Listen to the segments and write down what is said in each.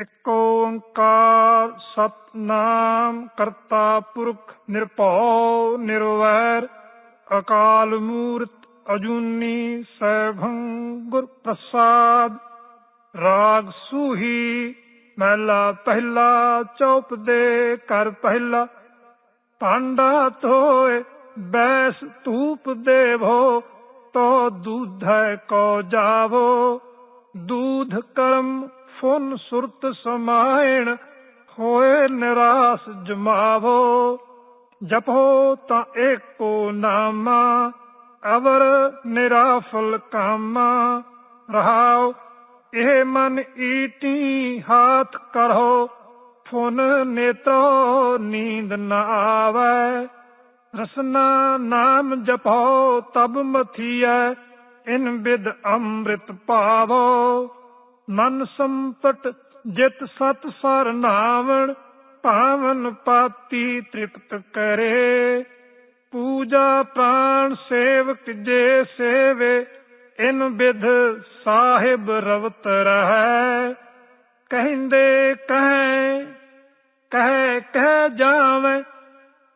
ਇਕ ਓੰਕਾਰ ਸਤਨਾਮ ਕਰਤਾ ਪੁਰਖ ਨਿਰਭਉ ਨਿਰਵੈਰ, ਅਕਾਲ ਮੂਰਤ ਅਜੂਨੀ ਸੈਭੰ ਗੁਰ ਪ੍ਰਸਾਦ। ਰਾਗ ਸੂਹੀ ਮਹਿਲਾ ਪਹਿਲਾ, ਚੌਪ ਦੇ ਕਰ ਪਹਿਲਾ। ਪਾਂਡਾ ਧੋਏ, ਬੈਸ ਤੂਪ ਦੇਵੋ, ਤੋ ਦੂਧੈ ਕੋ ਜਾਵੋ। ਦੂਧ ਕਰਮ ਫੁਨ ਸੁਰਤ ਸਮਾਇਣ, ਹੋਏ ਨਿਰਾਸ ਜਮਾਵੋ। ਜਪੋ ਤਾਂ ਏਕੋ ਨਾਮਾ, ਅਵਰ ਨਿਰਾਫਲ ਕਾਮਾ। ਰਹਾਓ ਇਹ ਮਨ ਈਟੀ ਹਾਥ ਕਰੋ। ਫੁਨ ਨੇਤਰੋ ਨੀਂਦ ਨ ਆਵੈ। ਰਸਨਾ ਨਾਮ ਜਪੋ, ਤਬ ਮਥੀਐ, ਇਨ ਬਿਦ ਅੰਮ੍ਰਿਤ ਪਾਵੋ। ਮਨ ਸੰਪਟ ਜਿਤ ਸਤ ਸਰ ਨਾਵਣ ਭਾਵਨ ਪਾਤੀ ਤ੍ਰਿਪਤ ਕਰੇ। ਪੂਜਾ ਪ੍ਰਾਣ ਸੇਵਕ ਜੇ ਸੇਵੇ, ਇਨ ਵਿਧ ਸਾਹਿਬ ਰਵਤ ਰਹੈ। ਕਹਿੰਦੇ ਕਹੈ, ਕਹਿ ਕਹਿ ਜਾਵੇਂ,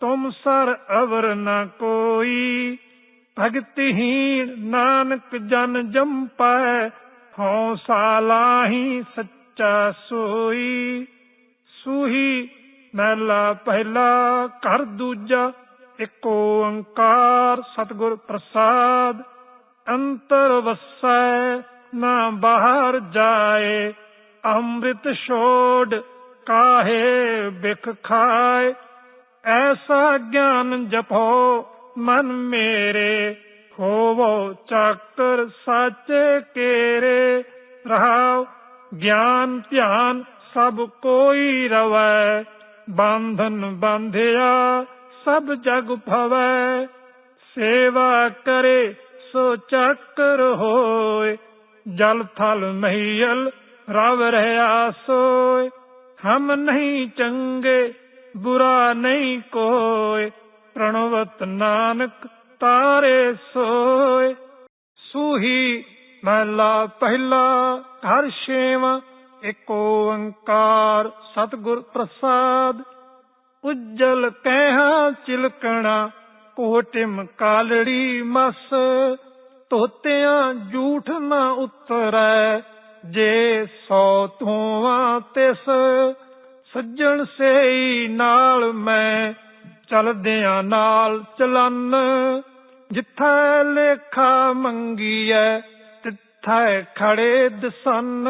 ਤੁਮ ਸਰ ਅਵਰ ਨ ਕੋਈ। ਭਗਤਹੀਨ ਨਾਨਕ ਜਨ ਜੰਪੈ ਹਉ ਸਾਲਾਹੀ ਸੱਚਾ ਸੋਈ, ਸੂਹੀ ਮਹਿਲਾ ਪਹਿਲਾ ਘਰ ਦੂਜਾ, ਇੱਕ ਓੰਕਾਰ ਸਤਿਗੁਰ ਪ੍ਰਸਾਦ। ਅੰਤਰ ਵਸੈ ਨਾ ਬਾਹਰ ਜਾਏ, ਅੰਮ੍ਰਿਤ ਛੋੜ ਕਾਹੇ ਬਿਖ ਖਾਏ। ਐਸਾ ਗਿਆਨ ਜਪੋ ਮਨ ਮੇਰੇ ਹੋਵੋ ਚੱਕਰ ਸਾਚੇ ਕੇਰੇ, ਰਹਾਉ ਗਿਆਨ ਧਿਆਨ ਸਭ ਕੋਈ ਰਵੈ, ਬੰਧਨ ਬੰਧਿਆ ਸਭ ਜਗ ਭਵੈ। ਸੇਵਾ ਕਰੇ ਸੋ ਚੱਕਰ ਹੋਏ, ਜਲ ਥਲ ਮਹੀਲ ਰਵ ਰਹਾ ਸੋਏ। ਹਮ ਨਹੀਂ ਚੰਗੇ, ਬੁਰਾ ਨਹੀਂ ਕੋਏ, ਪ੍ਰਣਵਤ ਨਾਨਕ ਤਾਰੇ ਸੋਏ। ਸੂਹੀ ਮਹਲਾ ਪਹਿਲਾ ਘਰ ਛੇਵਾਂ, ਇੱਕ ਓੰਕਾਰ ਸਤਿਗੁਰ ਪ੍ਰਸਾਦ। ਉਜਲ ਕਹਿਆ ਚਿਲਕਣਾ, ਕੋਟਿਮ ਕਾਲੜੀ ਮਸ। ਤੋਤਿਆਂ ਝੂਠ ਨਾ ਉਤਰੈ, ਜੇ ਸੋ ਤੂਆਂ ਤਿਸ। ਸੱਜਣ ਸੇਈ ਨਾਲ ਮੈਂ ਚਲਦਿਆਂ ਨਾਲ ਚਲਨ, ਜਿੱਥੈ ਲੇਖਾ ਮੰਗੀਐ, ਤਿੱਥੈ ਖੜੇ ਦਸਨ।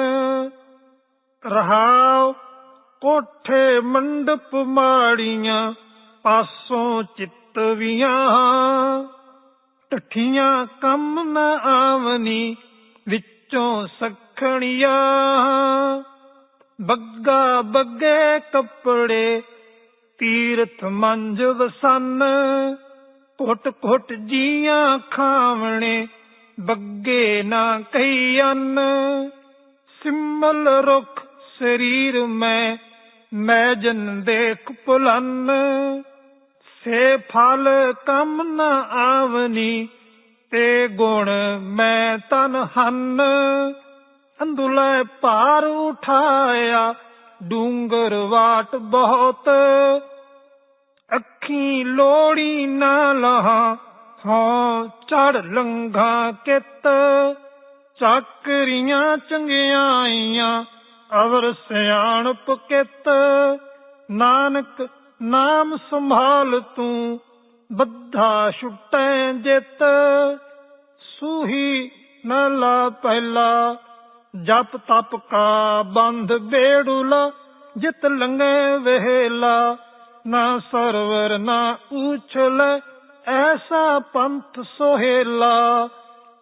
ਰਹਾਉ ਕੋਠੇ ਮੰਡਪ ਮਾੜੀਆਂ, ਪਾਸੋਂ ਚਿੱਤਵੀਆਂ ਟੱਠੀਆਂ ਕੰਮ ਨ ਆਵਨੀ, ਵਿੱਚੋਂ ਸਖਣੀਆਂ। ਬੱਗਾ ਬੱਗੇ ਕੱਪੜੇ ਤੀਰਥ ਮੰਜ ਵਸਨ, ਘੁੱਟ ਘੁੱਟ ਜੀਆਂ ਖਾਵਣੇ, ਬੱਗੇ ਨਾ ਕਈ ਅੰਨ ਸਿੰਮਲ ਰੁਖ ਸਰੀਰ ਮੈਂ ਮੈਂ ਜਨ ਦੇਖ ਪੁਲਨ ਸੇ ਫਲ ਕੰਮ ਨਾ ਆਵਨੀ, ਤੇ ਗੁਣ ਮੈਂ ਤਨ ਹਨ। ਅੰਦੁਲੇ ਭਾਰ ਉਠਾਇਆ ਡੂੰਗਰ ਵਾਟ ਬਹੁਤ। ਅੱਖੀ ਲੋੜੀ ਨਾ ਲਹਾ ਹਾਂ ਚੜ ਲੰਘਾ ਕਿਤ। ਚਾਕਰੀਆਂ ਚੰਗਿਆਈਆਂ ਅਵਰ ਸਿਆਣਪ ਕਿਤ। ਨਾਨਕ, ਨਾਮ ਸੰਭਾਲ ਤੂੰ, ਬੱਧਾ ਛੁਟੈ ਜਿਤ। ਸੂਹੀ ਨਲਾ ਪਹਿਲਾ ਜਪ ਤਪ ਕਾ ਬੰਧ ਬੇੜੂਲਾ, ਜਿਤ ਲੰਗੇ ਵਹਿਲਾ, ਨਾ ਸਰਵਰ ਨਾ ਉਛਲ ਐਸਾ ਪੰਥ ਸੋਹੇਲਾ।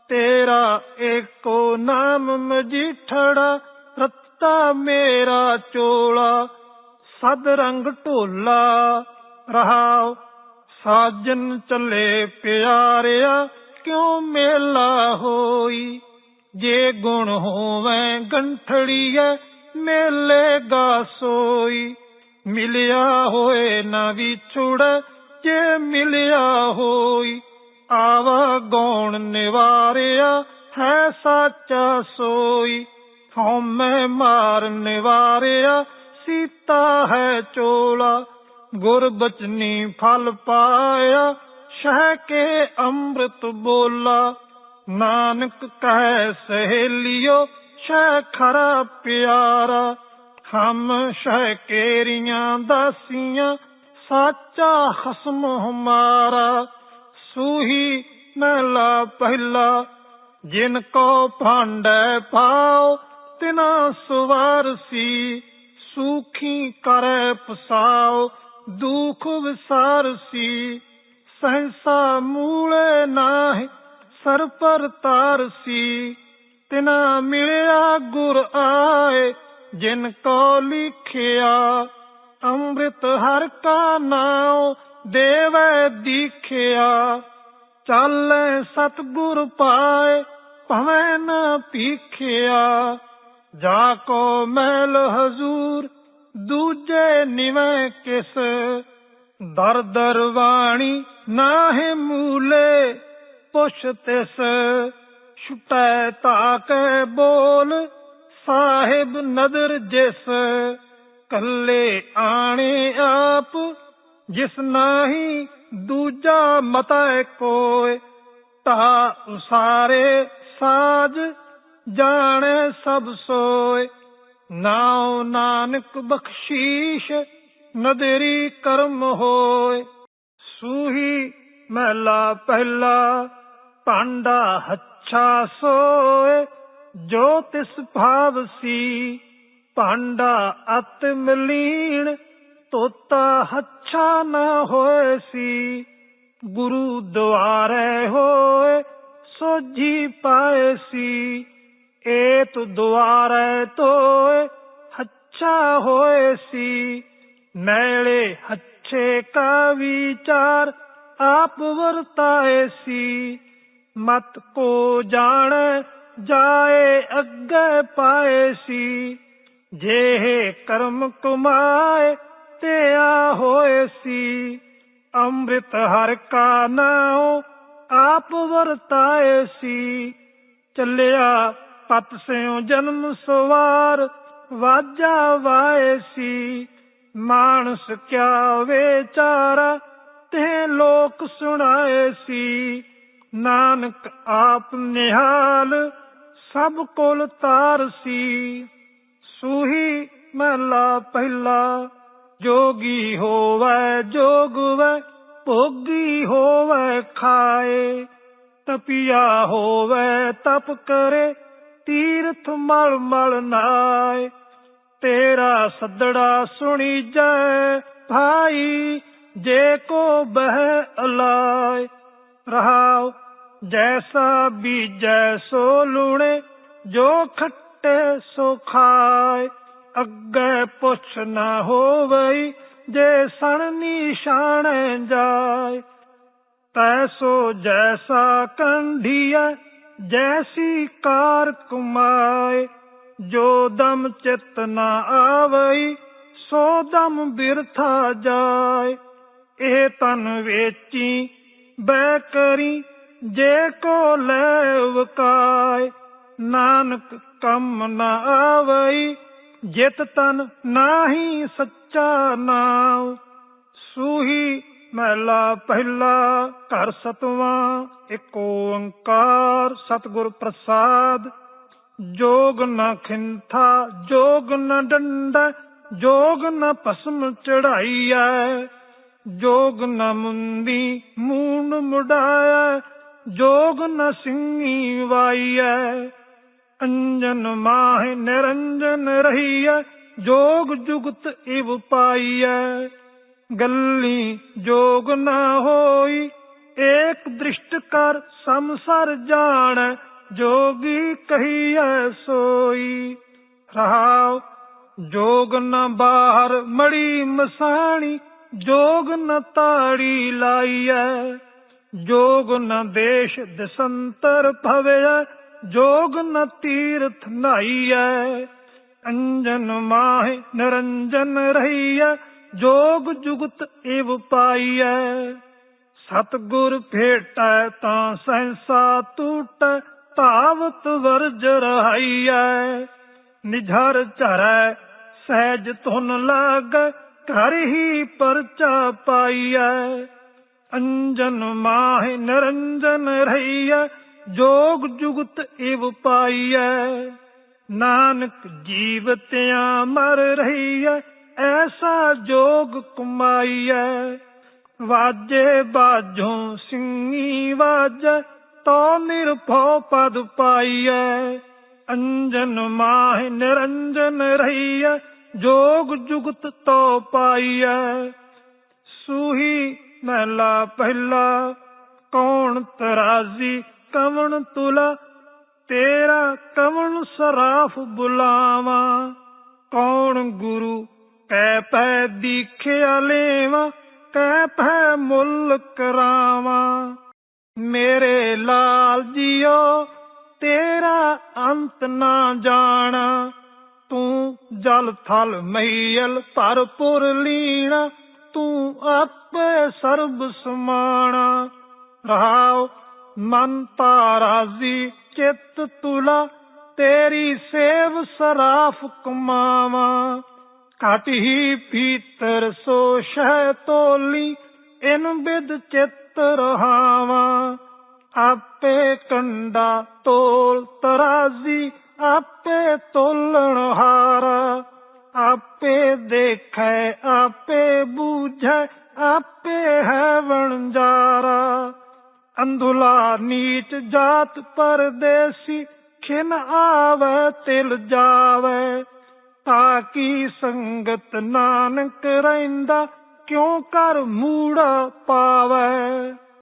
ਤੇਰਾ ਏਕੋ ਨਾਮ ਮਜੀਠੜਾ ਰਤਾ ਮੇਰਾ ਚੋਲਾ। ਸਦ ਰੰਗ ਢੋਲਾ, ਰਹਾਉ ਸਾਜਨ ਚੱਲੇ ਪਿਆਰਿਆ, ਕਿਉਂ ਮੇਲਾ ਹੋਈ? ਜੇ ਗੁਣ ਹੋਵੇ ਗੰਠੜੀਐ ਮੇਲੇ ਗਾ ਸੋਈ। ਮਿਲਿਆ ਹੋਏ ਨਾ ਵਿਛੁੜ ਜੇ ਮਿਲਿਆ ਹੋਈ, ਆਵਾ ਗੌਣ ਨਿਵਾਰਿਆ, ਹੈ ਸਾਚਾ ਸੋਈ। ਹਉਮੈ ਮਾਰ ਨਿਵਾਰਿਆ, ਸੀਤਾ ਹੈ ਚੋਲਾ। ਗੁਰ ਬਚਨੀ ਫਲ ਪਾਇਆ, ਸ਼ਹਿ ਕੇ ਅੰਮ੍ਰਿਤ ਬੋਲਾ। ਨਾਨਕ ਕਹਿ ਸਹੇਲਿਓ ਸ਼ਹਿ ਖਰਾ ਪਿਆਰਾ। ਹਮ ਸ਼ਹਿ ਕੇਰੀਆਂ ਦਾਸੀਆਂ, ਸਾਚਾ ਖਸਮ ਹਮਾਰਾ। ਸੂਹੀ ਮਹਿਲਾ ਪਹਿਲਾ, ਜਿਨ ਕੋ ਭਾਂਡੈ ਪਾਓ, ਤਿਨਾ ਸਵਾਰਸੀ ਸੂਖੀ ਕਰੈ ਪਸਾਓ, ਦੁਖ ਵਿਸਾਰਸੀ ਸਹਿਸਾ ਮੂਲੇ ਨਾਹਿ ਸਰ ਪਰ ਤਾਰਸੀ ਤਿਨਾ ਮਿਲਿਆ ਗੁਰ ਆਏ। ਜਿਨ ਕੋ ਲਿਖਿਆ, ਅੰਮ੍ਰਿਤ ਹਰ ਕਾ ਨਾਉ ਦੇਵੈ ਦੀਖਿਆ। ਚਾਲੈ ਸਤਗੁਰ ਪਾਏ, ਭਵੇਂ ਨ ਪੀਖਿਆ ਜਾ ਕੋ ਮਹਿਲ ਹਜ਼ੂਰ, ਦੂਜੇ ਨਿਵੇਂ ਕਿਸ। ਦਰ ਦਰਵਾਣੀ ਨਾਹਿ ਮੂਲੇ ਪੁੱਛ ਤਿਸ, ਛੁਟੈ ਤਾਕੈ ਬੋਲ, ਸਾਹਿਬ ਨਦਰ ਜਿਸ, ਕੱਲੇ ਆਣੇ ਆਪ, ਜਿਸ ਨਾਹੀ ਦੂਜਾ ਮਤੈ ਕੋਇ, ਤਾ ਉਸਾਰੇ ਸਾਜ, ਜਾਣੇ ਸਭ ਸੋਏ ਨਾਉ ਨਾਨਕ ਬਖਸ਼ੀਸ਼, ਨਦਰੀ ਕਰਮ ਹੋਏ ਸੂਹੀ ਮਹਿਲਾ ਪਹਿਲਾ ਭਾਂਡਾ ਹੱਛਾ ਸੋਏ, ਜੋ ਤਿਸ ਭਾਵ ਸੀ, ਭਾਂਡਾ ਅਤ ਮਲੀਣ, ਤੋਤਾ ਹੱਛਾ ਨਾ ਹੋਏ ਸੀ। ਗੁਰੂ ਦੁਆਰੇ ਹੋਏ, ਸੋਝੀ ਪਾਏ ਸੀ। ਏਤ ਦੁਆਰੇ ਤੋਏ, ਹੱਛਾ ਹੋਏ ਸੀ। ਮੈਲੇ ਹੱਛੇ ਕਾ ਵਿਚਾਰ, ਆਪ ਵਰਤਾਏ ਸੀ। ਮਤ ਕੋ ਜਾਣ ਜਾਏ ਅੱਗੇ ਪਾਏ ਸੀ। ਜੇ ਕਰਮ ਕਮਾਏ ਤੇ ਆ ਹੋਏ ਸੀ। ਅੰਮ੍ਰਿਤ ਹਰ ਕਾ ਨਾਉ ਆਪ ਵਰਤਾਏ ਸੀ। ਚੱਲਿਆ ਪਤ ਸਿਉ ਜਨਮ ਸਵਾਰ, ਵਾਜਾ ਵਾਏ ਸੀ। ਮਾਨਸ ਕਿਆ ਵਿਚਾਰਾ ਤੇ ਲੋਕ ਸੁਣਾਏ ਸੀ। ਨਾਨਕ ਆਪ ਨਿਹਾਲ, ਸਭ ਕੋਲ ਤਾਰ ਸੀ। ਸੂਹੀ ਮਹਲਾ ਪਹਿਲਾ, ਜੋਗੀ ਹੋਵੇ, ਜੋਗਵੇ, ਭੋਗੀ ਹੋਵੇ ਖਾਏ। ਤਪਿਆ ਹੋਵੇ, ਤਪ ਕਰੇ, ਤੀਰਥ ਮਲ ਮਲ ਨਾਏ। ਤੇਰਾ ਸੱਦੜਾ ਸੁਣੀ ਜੈ ਭਾਈ, ਜੇ ਕੋ ਬਹਿ ਅਲਾਏ। ਰਹਾਉ, ਜੈਸਾ ਬੀਜੈ ਸੋ ਲੂਣੇ, ਜੋ ਖੱਟੇ ਸੋ ਖਾਏ। ਅੱਗੇ ਪੁੱਛ ਨਾ ਹੋਵਈ, ਜੇ ਸਣ ਨਿਸ਼ਾਨ ਜਾਏ। ਤੈਸੋ ਜੈਸਾ ਕੰਢੀਐ, ਜੈਸੀ ਕਾਰ ਕੁਮਾਏ। ਜੋ ਦਮ ਚਿਤ ਨਾ ਆਵਈ, ਸੋ ਦਮ ਬਿਰਥਾ ਜਾਏ। ਇਹ ਤਨ ਵੇਚੀ ਬੈ ਕਰੀ ਜੇ ਕੋ ਲੈ ਵਕਾਏ। ਨਾਨਕ ਕੰਮ ਨਾ ਆਵਈ, ਜਿਤ ਤਨ ਨਾਹੀ ਸੱਚਾ ਨਾਮ ਸੂਹੀ ਮਹਿਲਾ ਪਹਿਲਾ ਘਰ ਸਤਵਾਂ ਏਕ ਓੰਕਾਰ ਸਤਿਗੁਰ ਪ੍ਰਸਾਦ। ਜੋਗ ਨ ਖਿੰਥਾ, ਜੋਗ ਨ ਡੰਡਾ, ਜੋਗ ਨ ਭਸਮ ਚੜਾਈਐ। ਜੋਗ ਨ ਮੁੰਦੀ ਮੂੰਡ ਮੁਡਾਇਆ ਜੋਗ ਨ ਸਿੰਘੀ ਵਾਈਐ। ਅੰਜਨ ਮਾਹਿ ਨਿਰੰਜਨ ਰਹੀਐ, ਜੋਗ ਜੁਗਤ ਇਵ ਪਾਈਐ। ਗੱਲੀ ਜੋਗ ਨਾ ਹੋਈ, ਏਕ ਦ੍ਰਿਸ਼ਟ ਕਰ ਸੰਸਰ ਜਾਣ, ਜੋਗੀ ਕਹੀਐ ਸੋਈ। ਰਹਾਉ ਜੋਗ ਨ ਬਾਹਰ ਮੜੀ ਮਸਾਣੀ ਜੋਗ ਨ ਤਾੜੀ ਲਾਈਐ, ਜੋਗ ਨ ਦੇਸ਼ ਦਸੰਤਰ ਭਵਿਆ ਜੋਗ ਨ ਤੀਰਥ ਨਾਈਐ। ਅੰਜਨ ਮਾਹਿ ਨਿਰੰਜਨ ਰਹੀਐ, ਜੋਗ ਜੁਗਤ ਇਵ ਪਾਈਐ। ਸਤਗੁਰ ਭੇਟੈ ਤਾਂ ਸਹਿਸਾ ਟੂਟੈ ਧਾਵਤ ਵਰਜ ਰਹਾਈਐ। ਨਿਝਰ ਝਰੈ ਸਹਿਜ ਧੁਨ ਲਾਗ ਘਰ ਹੀ ਪਰਚਾ ਪਾਈਐ। ਅੰਜਨ ਮਾਹਿ ਨਿਰੰਜਨ ਰਹੀਐ, ਜੋਗ ਜੁਗਤ ਇਵ ਪਾਈਐ। ਨਾਨਕ ਜੀਵਤਿਆਂ ਮਰ ਰਹੀਐ, ਐਸਾ ਜੋਗ ਕਮਾਈਐ। ਵਾਜੇ ਬਾਜੋਂ ਸਿੰਘੀ ਵਾਜੈ, ਤੋ ਨਿਰਭਉ ਪਦ ਪਾਈਐ। ਅੰਜਨ ਮਾਹਿ ਨਿਰੰਜਨ ਰਹੀਐ ਜੋਗ ਜੁਗਤ ਤੋ ਪਾਈਐ। ਸੂਹੀ ਮਹਿਲਾ ਪਹਿਲਾ, ਕੌਣ ਤਰਾਜ਼ੀ ਕਵਣ ਤੁਲਾ, ਤੇਰਾ ਕਵਣ ਸਰਾਫ ਬੁਲਾਵਾ। ਕੌਣ ਗੁਰੂ ਕੈ ਪੈ ਦੀਖਿਆ ਲੇਵਾ ਕੈ ਪੈ ਮੁੱਲ ਕਰਾਵਾ। ਮੇਰੇ ਲਾਲ ਜੀਓ, ਤੇਰਾ ਅੰਤ ਨਾ ਜਾਣਾ। ਤੂੰ ਜਲ ਥਲ ਮਈਲ ਭਰਪੁਰ ਲੀਣਾ, ਤੂੰ ਆਪੇ ਸਰਬ ਸਮਾਣਾ। ਰਹਾਉ ਮਨ ਤਾਰਾਜ਼ੀ ਚਿੱਤ ਤੁਲਾ, ਤੇਰੀ ਸੇਵ ਸਰਾਫ ਕਮਾਵਾ। ਘਟ ਹੀ ਭੀਤਰ ਸੋ ਸ਼ਹਿ ਤੋਲੀ, ਇਨ ਬਿਦ ਚਿੱਤ ਰਹਾਵਾ। ਆਪੇ ਕੰਡਾ ਤੋਲ ਤਰਾਜ਼ੀ ਆਪੇ ਤੋਲਣ ਹਾਰਾ, ਆਪੇ ਦੇਖੈ, ਆਪੇ ਬੂਝੈ, ਆਪੇ ਹੈ ਵਣਜਾਰਾ। ਅੰਧੁਲਾ ਨੀਚ ਜਾਤ ਪਰਦੇਸੀ, ਖਿਨ ਆਵੇ ਤਿਲ ਜਾਵੇ। ਤਾਂ ਕੀ ਸੰਗਤ ਨਾਨਕ ਰਹਿੰਦਾ ਕਿਉਂ ਕਰ ਮੂੜਾ ਪਾਵੇ?